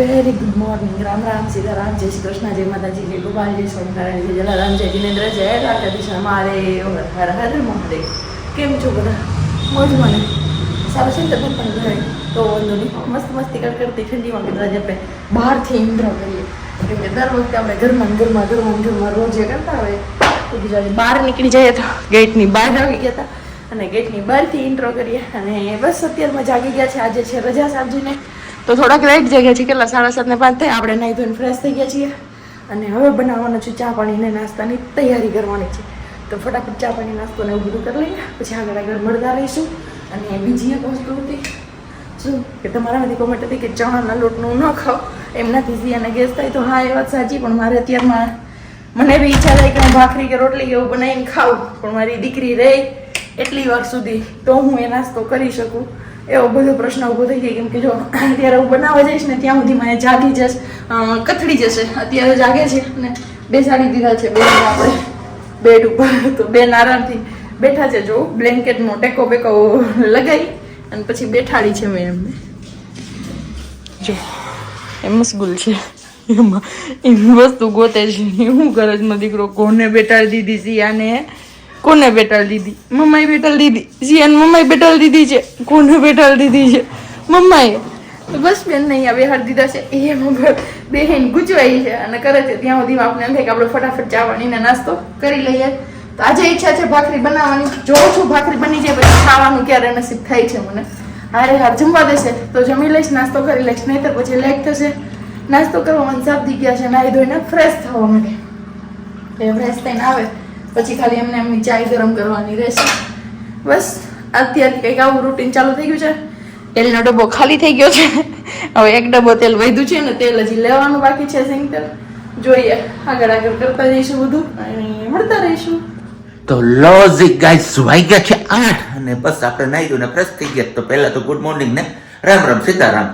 Very good morning Ram Ram Sitaram Jai Shri Krishna જય માતાજી જય ગોપાલ જય સ્વામિનારાયણ જય જલારામ જય જિનેન્દ્ર જય દ્વારકાધીશ મારે હર હર મહાદેવ કેમ છો બધા મોજમાં સારું છે તબિયત પણ ઘરે તો વાંધો નહીં મસ્ત મસ્તી કરતી ઠંડીમાં કીધું આજે આપણે બહારથી ઇન્દ્રો કરીએ કેમ કે દર વખતે આપણે ઘરમાં ઘરમાં ઘરમાં ઘરમાં રોજ કરતા હોય તો બીજા બહાર નીકળી જઈએ તો ગેટની બહાર આવી ગયા હતા અને ગેટની બહારથી ઇન્ટ્રો કરીએ અને બસ અત્યારમાં જાગી ગયા છે આજે છે રજા સાબજીને તો થોડાક લેટ જગ્યા છે, કેટલા સાડા સાતને પાંચ થાય. આપણે નાહી ધોઈને ફ્રેશ થઈ ગયા છીએ. અને હવે બનાવવાનું છે ચા પાણીને નાસ્તાની તૈયારી કરવાની છે. તો ફટાફટ ચા પાણી, નાસ્તો ને બધું કરી લઈએ. પછી આગળ આગળ મળતા રહીશું. અને બીજી એક વસ્તુ હતી, શું? કે તમારામાંથી કોમેન્ટ હતી કે ચણાના લોટનું ન ખાઓ. એમનાથી સિયાને ગેસ થાય તો હા, એ વાત સાચી, પણ મારે અત્યારમાં મને બી ઈચ્છા થાય કે હું ભાખરી કે રોટલી એવું બનાવીને ખાઉં. પણ મારી દીકરી રહે એટલી વાર સુધી, તો હું એ નાસ્તો કરી શકું. એવો બધો પ્રશ્ન ઊભો થઈ જાય, કેમ કે જો અત્યારે હું બનાવવા જઈશ ને, ત્યાં સુધી મને જાગી જશે કથળી જશે. અત્યારે જાગે છે ને બેસાડી દીધા છે બે આપણે. બેડ ઉપર. તો બેન આરામથી બેઠા છે, જો, બ્લેન્કેટનો ટેકો બેકો લગાવી અને પછી બેઠાડી છે મેં એમને. જો એ મશગુલ છે. એમાં એની વસ્તુ ગોતે છે. હું છે દીકરો? કોને બેટાડી દીધી સિયાને કોને બેટલ દીધી? મમ્માએ બેટલ દીધી. સિયાને મમ્માએ બેટલ દીધી છે. કોને બેટલ દીધી છે? મમ્માએ. બસ બેન નહીં હવે હર દીધા છે. એ મગર બેન ગુજવાઈ છે. અને કરે છે. ત્યાં સુધી આપણે એમ થાય કે આપણે ફટાફટ ચાવાની નાસ્તો કરી લઈએ. તો આજે ઈચ્છા છે ભાખરી બનાવવાની. જોઉં છું ભાખરી બની જાય પછી ખાવાનું ક્યારે નસીબ થાય છે મને. હારે હાર જમવા દેશે. તો જમી લઈશ, નાસ્તો કરી લઈશ. નહીંતર પછી લેટ થશે. નાસ્તો કરવામાં સાબદી ગયા છે. નાહી ધોઈને ફ્રેશ થવા માટે એ ફ્રેશ થઈને આવે. પછી ખાલી એમને એમની ચાય ગરમ કરવાની રહેશે. બસ અત્યારથી કંઈક આવું રૂટીન ચાલુ થઈ ગયું છે. તેલનો ડબ્બો ખાલી થઈ ગયો છે. હવે એક ડબ્બો તેલ વધ્યું છે ને તેલ હજી લેવાનું બાકી છે સિંગ તેલ. જોઈએ, આગળ આગળ કરતા જઈશું બધું અને મળતા રહીશું. તો લોજિક ગાઈસ ગયા છે આઠ. અને બસ આપણે નાઈ ગયું ને ફ્રેશ થઈ ગયા. તો પહેલા તો ગુડ મોર્નિંગ ને. રામ રામ, સીતારામ.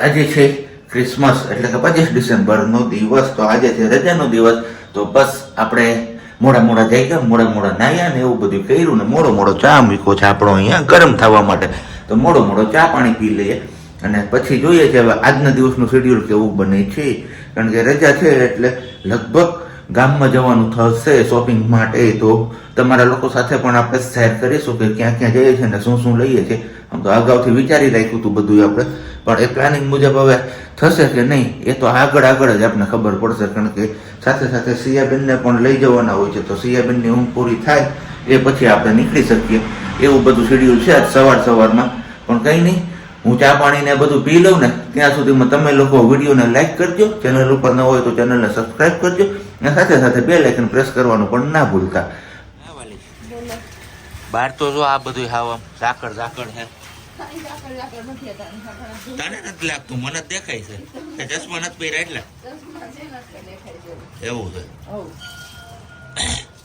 આજે છે ક્રિસમસ એટલે કે પચીસ ડિસેમ્બરનો દિવસ. તો આજે છે રજાનો દિવસ. તો બસ આપણે મોડા મોડા જઈ ગયા મોડા મોડા નાયા ને એવું બધું કર્યું ને મોડો મોડો ચા મૂક્યો છે આપણો અહીંયા ગરમ થવા માટે. તો મોડો મોડો ચા પાણી પી લઈએ. અને પછી જોઈએ છે હવે આજના દિવસનું શેડ્યુલ કેવું બને છે. કારણ કે રજા છે એટલે લગભગ ગામમાં જવાનું થશે શોપિંગ માટે. તો તમારા લોકો સાથે પણ આપણે શેર કરીશું કે ક્યાં ક્યાં જઈએ છીએ ને શું શું લઈએ છીએ. આમ તો અગાઉથી વિચારી રાખ્યું હતું બધું આપણે. પણ એ પ્લાનિંગ મુજબ હવે થશે કે નહીં, એ તો આગળ આગળ જ આપણને ખબર પડશે, કારણ કે સાથે સાથે સિયાબેનને પણ લઈ જવાના હોય છે. તો સિયાબેનની ઊંઘ પૂરી થાય, એ પછી આપણે નીકળી શકીએ. એવું બધું શેડ્યુલ છે આજ સવાર સવારમાં. પણ કંઈ નહીં, હું ચા પાણી ને બધું પી લઉં ને, ત્યાં સુધીમાં તમે લોકો વિડીયોને લાઈક કરજો ચેનલ ઉપર ન હોય તો ચેનલને સબસ્ક્રાઇબ કરજો અને સાથે સાથે બે લાઇકન પ્રેસ કરવાનું પણ ના ભૂલતા. બહાર તો જો આ બધું હાવ ઝાકળ ઝાકળ છે. તને નથી લાગતું? મને જ દેખાય છે. કે ચશ્મા નથી પહેર્યા એટલે? એવું છે.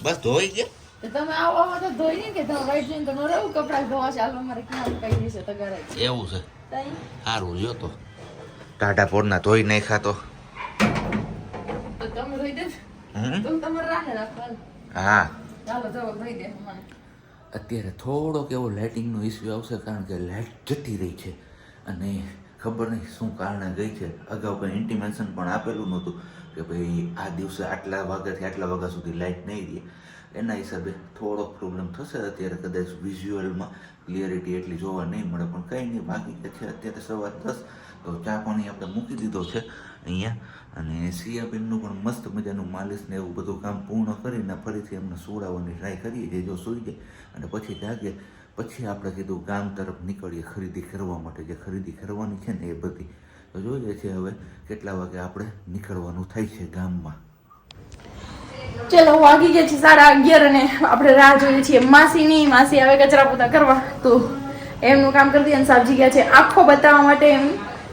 બસ ધોઈ ગયા? તમે આવો આવો તો ધોઈ નહીં કે તમે વાઈટ જઈને તો રહેવું કપડાં ધોવા ચાલો અમારે ક્યાં કઈ દેશે તો એવું છે. સારું જો તો. ટાટા પોરના ધોઈ નહીં તો. તો તમે ધોઈ તો હા. ચાલો ધોવા ધોઈ દે મને. અત્યારે થોડોક એવો લાઇટિંગનો ઇસ્યુ આવશે કારણ કે લાઇટ જતી રહી છે. અને ખબર નહીં શું કારણે ગઈ છે. અગાઉ કંઈ ઇન્ટિમેશન પણ આપેલું નહોતું કે ભાઈ આ દિવસે આટલા વાગ્યાથી આટલા વાગ્યા સુધી લાઇટ નહીં રહે. એના હિસાબે થોડોક પ્રોબ્લેમ થશે અત્યારે કદાચ વિઝ્યુઅલમાં ક્લિયરિટી એટલી જોવા નહીં મળે. પણ કંઈ નહીં, બાકી છે અત્યારે સવાર દસ, તો ચા પાણી આપણે મૂકી દીધો છે અહીંયા. અને સિયાબેનનું પણ મસ્ત મજાનું માલિશને એવું બધું કામ પૂર્ણ કરીને ફરીથી એમને સુવડાવવાની ટ્રાય કરીએ જે જો સૂઈ જાય અને પછી જાગે પછી આપણે કીધું ગામ તરફ નીકળીએ ખરીદી કરવા માટે. જે ખરીદી કરવાની છે ને એ બધી. તો જોઈએ છે હવે કેટલા વાગે આપણે નીકળવાનું થાય છે ગામમાં. ચલો વાગી ગયા છે સાડા અગિયાર અને આપણે રાહ જોઈએ છીએ. માસીની માસી આવે કચરા પોતા કરવા. તો એમનું કામ કરી દઈએ સાબજી ગયા છે. આખો બતાવવા માટે એમ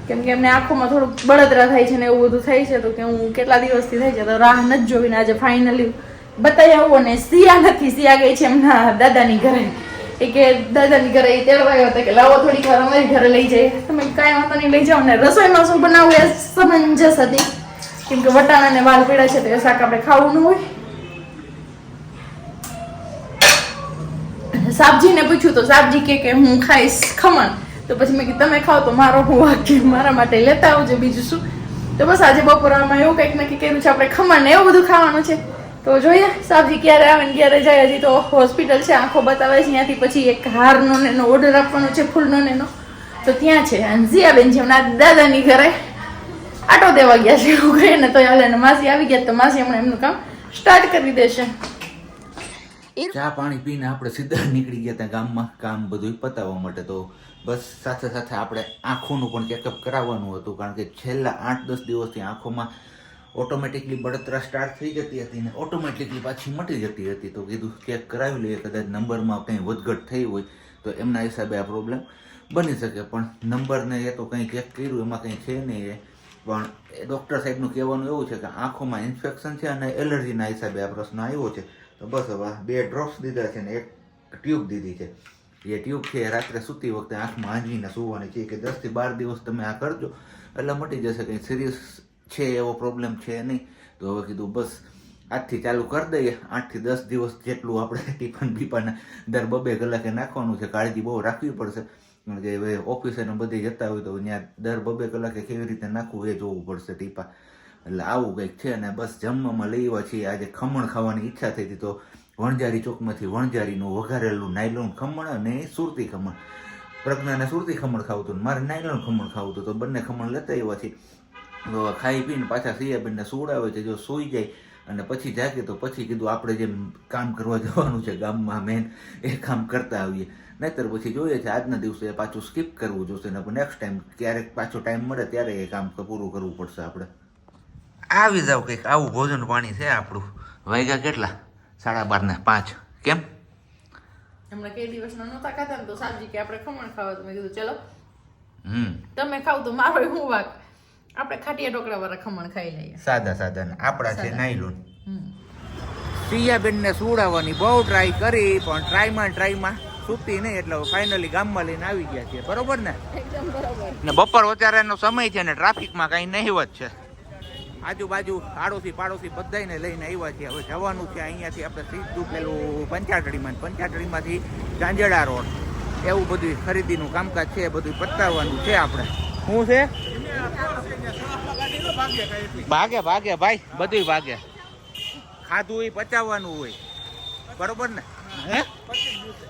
કેમ કે એમને આંખોમાં થોડુંક બળતરા થાય છે ને એવું બધું થાય છે, તો કે હું કેટલા દિવસથી થાય છે, તો રાહ નથી જોઈને આજે ફાઇનલી બતાવી આવું અને સિયા નથી, સિયા ગઈ છે એમના દાદાની ઘરે. એ કે દાદાની ઘરે તેડવા આવ્યો હતો કે લાવો થોડીક વાર, અમારી ઘરે લઈ જાય તમે કાંઈ વાંધો નહીં, લઈ જાઓ ને રસોઈમાં શું બનાવવું એ સમંજસ હતી. કેમ કે વટાણા ને વાળ પીડા છે, તો એ શાક આપણે ખાવું ન હોય. સાબજીને પૂછ્યું તો સાબજી કે હું ખાઈશ ખમણ. તો પછી મેં કીધું, તમે ખાઓ તો મારો હું વાક્ય મારા માટે લેતા આવજો, બીજું શું? તો બસ આજે બપોરમાં એવું કંઈક નક્કી કર્યું છે, આપણે ખમણ ને એવું બધું ખાવાનું છે. તો જોઈએ સાબજી ક્યારે આવે ને ક્યારે જાય, હજી તો હોસ્પિટલ છે, આંખો બતાવે છે, ત્યાંથી પછી એક હારનો ને એનો ઓર્ડર આપવાનો છે, ફૂલનો ને એનો. તો ત્યાં છે, અને જીયાબેન છે હમણાં દાદાની ઘરે આટો દેવા ગયા છે, એવું કહીએ ને તો હાલે માસી આવી ગયા, તો માસી હમણાં એમનું કામ સ્ટાર્ટ કરી દેશે. ચા પાણી પીને આપણે સીધા નીકળી ગયા ત્યાં ગામમાં. કામ બધું પતાવવા માટે તો બસ સાથે સાથે આપણે આંખોનું પણ ચેકઅપ કરાવવાનું હતું, કારણ કે છેલ્લા આઠ દસ દિવસથી આંખોમાં ઓટોમેટિકલી બળતરા સ્ટાર્ટ થઈ જતી હતી ને ઓટોમેટિકલી પાછી મટી જતી હતી. તો કીધું ચેક કરાવી લઈએ, કદાચ નંબરમાં કંઈ વધઘટ થઈ હોય તો એમના હિસાબે આ પ્રોબ્લેમ બની શકે. પણ નંબરને એ તો કંઈ ચેક કર્યું, એમાં કંઈ છે નહીં એ. પણ ડૉક્ટર સાહેબનું કહેવાનું એવું છે કે આંખોમાં ઇન્ફેક્શન છે અને એલર્જીના હિસાબે આ પ્રશ્ન આવ્યો છે. તો બસ હવે બે ડ્રોપ્સ દીધા છે ને એક ટ્યુબ દીધી છે. એ ટ્યુબ છે રાત્રે સૂતી વખતે આંખમાં આંજવીને સૂવાની છે કે દસથી બાર દિવસ તમે આ કરજો. એટલે મટી જશે કંઈ સિરિયસ છે એવો પ્રોબ્લેમ છે નહીં. તો હવે કીધું બસ આજથી ચાલુ કરી દઈએ. આઠથી દસ દિવસ જેટલું આપણે ટિફન બીપાને દર બબે કલાકે નાખવાનું છે. કાળજી બહુ રાખવી પડશે. કારણ કે ઓફિસે ને બધે જતા હોય તો ત્યાં દર બબે કલાકે કેવી રીતે નાખવું એ જોવું પડશે ટીપા. એટલે આવું કંઈક છે અને બસ જમવામાં લઈ આવ્યા છીએ. આજે ખમણ ખાવાની ઈચ્છા થઈ હતી તો વણઝારી ચોકમાંથી વણઝારીનું વઘારેલું નાયલોન ખમણ અને સુરતી ખમણ. પ્રજ્ઞાને સુરતી ખમણ ખાવું હતું મારે નાયલોન ખમણ ખાવું હતું તો બંને ખમણ લેતા આવ્યા છીએ. તો ખાઈ પીને પાછા સિયાબીનને સુવડાવે છે. જો સૂઈ જાય અને પછી જાગે તો પછી કીધું આપણે જેમ કામ કરવા જવાનું છે ગામમાં મેન એ કામ કરતા આવીએ. નહીતર પછી જોઈએ છે આજના દિવસે પાછું સ્કીપ કરવું જોશે ને નેક્સ્ટ ટાઈમ ક્યારેક પાછો ટાઈમ મળે ત્યારે એ કામ પૂરું કરવું પડશે આપણે. આવી જાવ કંઈક. આવું ભોજન પાણી છે આપણું. વાગ્યા કેટલા? સાડા બાર ને પાંચ. કેમ? હમણાં કઈ દિવસના નહોતા ખાતા ને તો સાબજી કે આપણે ખમણ ખાવા તો મેં કીધું ચલો. હમ. તમે ખાવ તો મારો હું વાક. આપણે ખાટિયા ઢોકળા વાળા ખમણ ખાઈ લઈએ. સાદા સાદા આપણા છે. નાયલોન. હમ. સિયાબેનને સુવડાવવાની બહુ ટ્રાય કરી પણ ટ્રાયમાં ટ્રાયમાં સૂતી નહીં. એટલે ફાઇનલી ગામમાં લઈને આવી ગયા છીએ. બરોબર ને? બરોબર. ને બપોર વચારાનો સમય છે ને ટ્રાફિકમાં કાંઈ નહીવત છે. આજુબાજુ આડોશી પાડોશી બધાયને લઈને આવ્યા છીએ. હવે જવાનું છે અહીંયાથી આપણે સીધું પેલું પંચાટડીમાં પંચાટડીમાંથી ગાંજડા રોડ. એવું બધું ખરીદીનું કામકાજ છે બધું પતાવવાનું છે આપણે. શું છે? ભાગે ભાગે ભાઈ બધું ભાગે. ખાધું એ પચાવવાનું હોય. બરોબર ને? હે?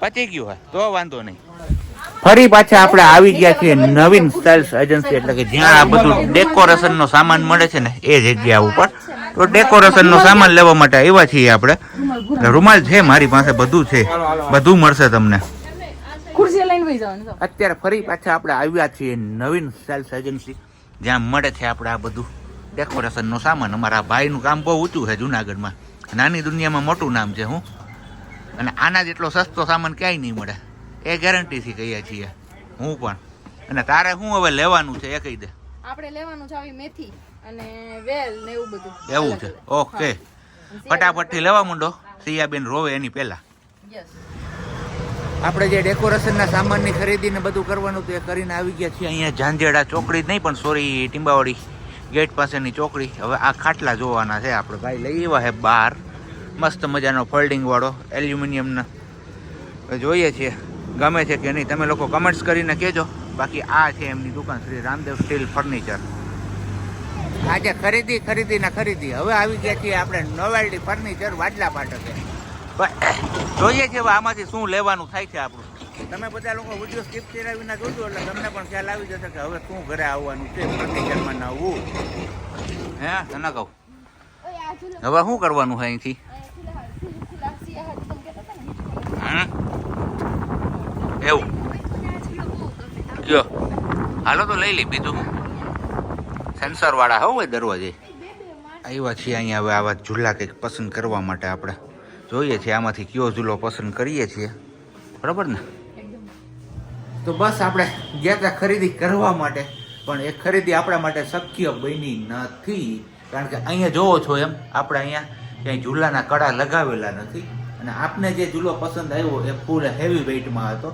પચી ગયું હોય, તો વાંધો નહીં. ફરી પાછા આપણે આવી ગયા છીએ નવીન સ્ટાઇલ્સ એજન્સી એટલે કે જ્યાં આ બધું ડેકોરેશન નો સામાન મળે છે ને એ જગ્યા ઉપર. તો ડેકોરેશન નો સામાન લેવા માટે આવ્યા છીએ આપણે. રૂમાલ છે મારી પાસે બધું છે. બધું મળશે તમને. અત્યારે ફરી પાછા આપણે આવ્યા છીએ નવીન સ્ટાઇલ્સ એજન્સી જ્યાં મળે છે આપણે આ બધું ડેકોરેશન નો સામાન. અમારા ભાઈનું કામ બહુ ઊંચું છે જુનાગઢમાં. નાની દુનિયામાં મોટું નામ છે હું. અને આના જેટલો સસ્તો સામાન ક્યાંય નહીં મળે. એ ગેરંટીથી કહીએ છીએ. હું પણ. અને તારે શું હવે લેવાનું છે એ કહી દે. આપણે લેવાનું છે આવી મેથી અને વેલ ને એવું બધું. એવું છે. ઓકે. ફટાફટથી લેવા માંડો. સિયાબેન રોવે એની પહેલા. આપણે જે ડેકોરેશનના સામાનની ખરીદીને બધું કરવાનું હતું એ કરીને આવી ગયા છીએ. અહીંયા ઝાંઝેડા ચોકડી નહીં પણ સોરી ટીંબાવાડી ગેટ પાસેની ચોકડી. હવે આ ખાટલા જોવાના છે આપણે. ભાઈ લઈ આવ્યા છે બહાર. મસ્ત મજાનો ફોલ્ડિંગ વાળો. એલ્યુમિનિયમના. જોઈએ છીએ. ગમે છે કે નહીં, તમે લોકો કમેન્ટ્સ કરીને કહેજો. બાકી આ છે એમની દુકાન, શ્રી રામદેવ સ્ટીલ ફર્નિચર આજે ખરીદી ખરીદી ને ખરીદી. હવે આવી ગયા છીએ આપણે નોવેલ્ટી ફર્નિચર વાડલા પાટકે. જોઈએ છે આમાંથી શું લેવાનું થાય છે આપણું. તમે બધા લોકો વીડિયો સ્કીપ કર્યા વિના જોજો એટલે તમને પણ ખ્યાલ આવી જશે કે હવે શું ઘરે આવવાનું છે ફર્નિચરમાં નવું. હે, તને કહું. હવે શું કરવાનું છે અહીંથી હમ? એવું. જો, હાલો તો લઈ લી બીજું. સેન્સર વાળા હોય દરવાજે. આવ્યા છીએ અહીંયા હવે આવા ઝૂલા કંઈક પસંદ કરવા માટે આપણે. જોઈએ છીએ આમાંથી કયો ઝૂલો પસંદ કરીએ છીએ. બરાબર ને? તો બસ આપણે ગયા ત્યાં ખરીદી કરવા માટે, પણ એ ખરીદી આપણા માટે શક્ય બની નથી. કારણ કે અહીંયા જોવો છો એમ, આપણે અહીંયા ક્યાંય ઝૂલાના કડા લગાવેલા નથી. અને આપને જે ઝૂલો પસંદ આવ્યો એ ફૂલ હેવી વેઇટમાં હતો.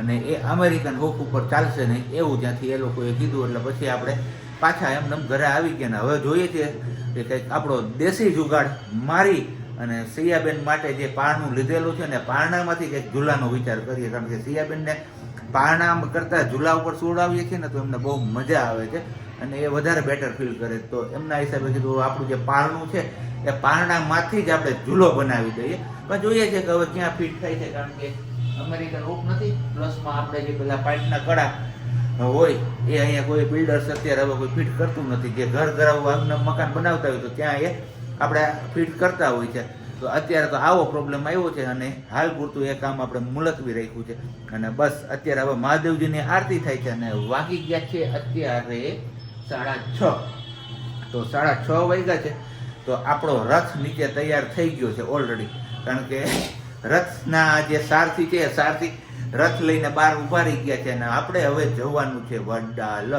અને એ અમેરિકન હોક ઉપર ચાલશે નહીં, એવું જ્યાંથી એ લોકોએ કીધું, એટલે પછી આપણે પાછા એમને એમ ઘરે આવી ગયા ને હવે જોઈએ છીએ કે કંઈક આપણો દેશી જુગાડ મારી અને સિયાબેન માટે જે પારણું લીધેલું છે ને પારણામાંથી કંઈક ઝૂલાનો વિચાર કરીએ, કારણ કે સિયાબેનને પારણા કરતાં ઝૂલા ઉપર સુવડાવીએ છીએ ને તો એમને બહુ મજા આવે છે અને એ વધારે બેટર ફીલ કરે તો એમના હિસાબે કીધું આપણું જે પારણું છે, એ પારણામાંથી જ આપણે ઝૂલો બનાવી દઈએ. પણ જોઈએ છે કે હવે ક્યાં ફિટ થાય છે, કારણ કે અમેરિકન રૂપ નથી પ્લસમાં આપણે જે પેલા પાઇપના કડા હોય, એ અહીંયા કોઈ બિલ્ડર્સ અત્યારે હવે કોઈ ફિટ કરતું નથી. જે ઘર ઘરાવું આગના મકાન બનાવતા હોય તો ત્યાં એ આપણે ફિટ કરતા હોય છે. તો અત્યારે તો આવો પ્રોબ્લેમ આવ્યો છે અને હાલ પૂરતું એ કામ આપણે મુલતવી રાખ્યું છે. અને બસ અત્યારે હવે મહાદેવજીની આરતી થાય છે અને વાગી ગયા છે અત્યારે સાડા છ. તો સાડા છ વાગ્યા છે. તો આપણો રથ નીચે તૈયાર થઈ ગયો છે ઓલરેડી કારણ કે રથના જે સારથી છે, સારથી રથ લઈને બહાર ઊભા રહી ગયા છે અને આપણે હવે જવાનું છે વડાલ,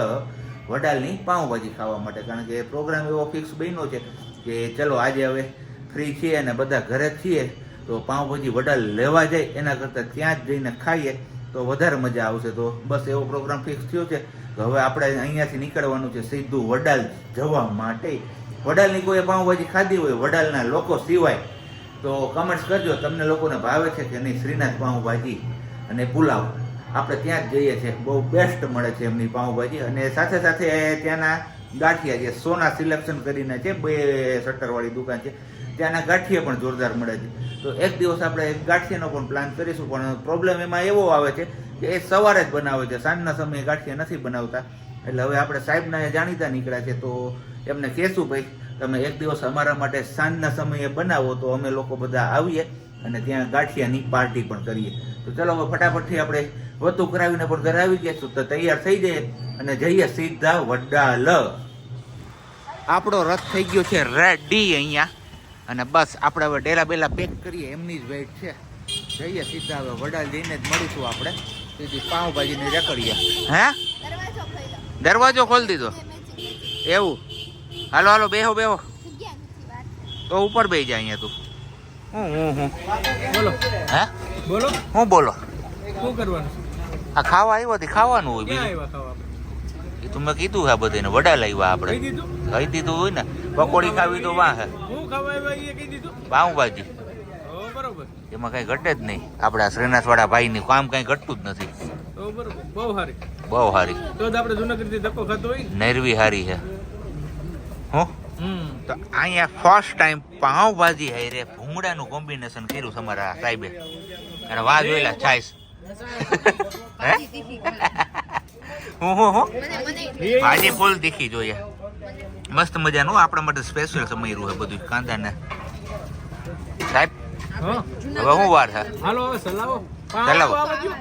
વડાલની પાઉંભાજી ખાવા માટે. કારણ કે પ્રોગ્રામ એવો ફિક્સ બન્યો છે કે ચલો આજે હવે ફ્રી છીએ અને બધા ઘરે છીએ, તો પાઉંભાજી વડાલ લેવા જાય, એના કરતાં ત્યાં જ જઈને ખાઈએ, તો વધારે મજા આવશે. તો બસ એવો પ્રોગ્રામ ફિક્સ થયો છે. તો હવે આપણે અહીંયાથી નીકળવાનું છે સીધું વડાલ જવા માટે. વડાલની કોઈ પાઉંભાજી ખાધી હોય, વડાલના લોકો સિવાય તો કમેન્ટ્સ કરજો, તમને લોકોને ભાવે છે કે નહીં, શ્રીનાથ પાઉંભાજી અને પુલાવ. આપણે ત્યાં જ જઈએ છીએ. બહુ બેસ્ટ મળે છે એમની પાઉંભાજી. અને સાથે સાથે ત્યાંના ગાંઠિયા જે સોના સિલેક્શન કરીને છે, બે શટરવાળી દુકાન છે. ત્યાંના ગાંઠિયા પણ જોરદાર મળે છે. તો એક દિવસ આપણે એક ગાંઠિયાનો પણ પ્લાન કરીશું, પણ પ્રોબ્લેમ એમાં એવો આવે છે કે એ સવારે જ બનાવે છે. સાંજના સમયે ગાંઠિયા નથી બનાવતા. એટલે હવે આપણે સાહેબના જાણીતા નીકળ્યા છે, તો એમને કહેશું ભાઈ તમે એક દિવસ અમારા માટે સાંજના સમયે બનાવો તો અમે લોકો બધા આવીએ અને ત્યાં ગાંઠિયાની પાર્ટી પણ કરીએ. તો ચલો હવે ફટાફટથી આપણે વધુ કરાવીને પણ ઘરે આવી ગયા છું તો તૈયાર થઈ જઈએ અને જઈએ સીધા વડાલ આપણો રથ થઈ ગયો છે રેડી અહીંયા. અને બસ આપણે હવે ડેલા બેલા પેક કરીએ. એમની જ વેઇટ છે. જઈએ સીધા હવે વડાલ જઈને જ મળીશું આપણે. સીધી પાઉંભાજીને રેકડીએ હે? દરવાજો ખોલી દીધો. એવું? હાલો હાલો બેહો બેહો. તો ઉપર બેહી જાય અહીંયા તું. હું હું હું. બોલો. હે? બોલો. હું બોલો? શું કરવાનું? આ ખાવા આવ્યો હતી ખાવાનું હોય બીજું? એ તું મેં કીધું હા બધાને વડા લાવ્યા આપણે. કહી દીધું? હોય ને પકોડી ખાવી તો વાહ. પાઉંભાજી. એમાં કઈ ઘટે જ નહીં. આપણા ભાઈ ભાઈની કામ કઈ ઘટતું જ નથી. બહુ સારી. બહુ સારી. તો આપણે જુનાગઢથી ધક્કો ખાતો હોય ને? નરવી હારી છે. હું? તો અહીંયા ફર્સ્ટ ટાઈમ પાઉંભાજી હારે ભૂંગળાનું કોમ્બિનેશન કર્યું તમારા સાહેબે. અને વાહ જોયેલા છાઈસ. હે? હું હું હું. ભાજી ફૂલ દીખી જોઈએ. મસ્ત મજાનું આપણા માટે સ્પેશિયલ સમયરું છે બધું કાંદાને. સાહેબ હા. હવે શું વાર છે? હાલો ચલાવો. આવજો